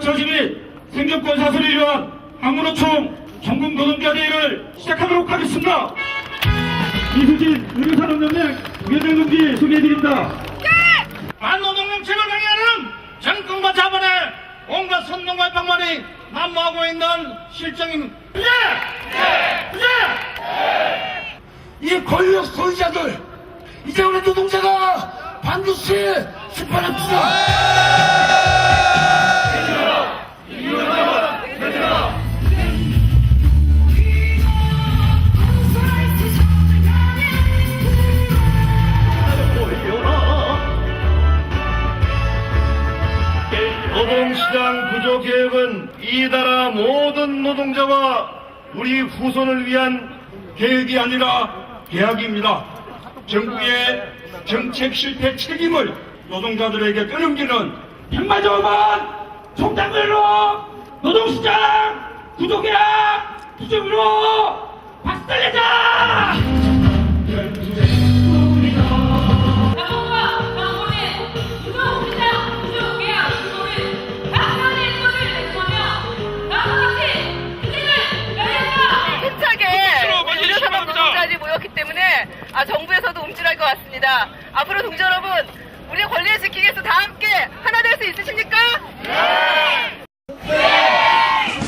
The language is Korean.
저지 및 생존권 사슬을 위한 항문호총 전국 노동자 대회를 시작하도록 하겠습니다. 이수진 의료산업연맹 위원장동지 소개해드립니다. 반노동정책을 강요하는 정권과 자본의 온갖 선동과 방만이 난무하고 있는 실정입니다. 이 권력 소유자들 이제 우리 노동자가 반드시 심판합시다. 노동시장 구조 개혁은 이 나라 모든 노동자와 우리 후손을 위한 계획이 아니라 계약입니다. 정부의 정책 실패 책임을 노동자들에게 떠넘기는 빅마저만 총장들로 노동시장 구조계약 부정으로 박살내자! 아, 정부에서도 움찔할 것 같습니다. 앞으로 동지 여러분, 우리의 권리를 지키기 위해서 다 함께 하나 될 수 있으십니까? 네! 네! 네!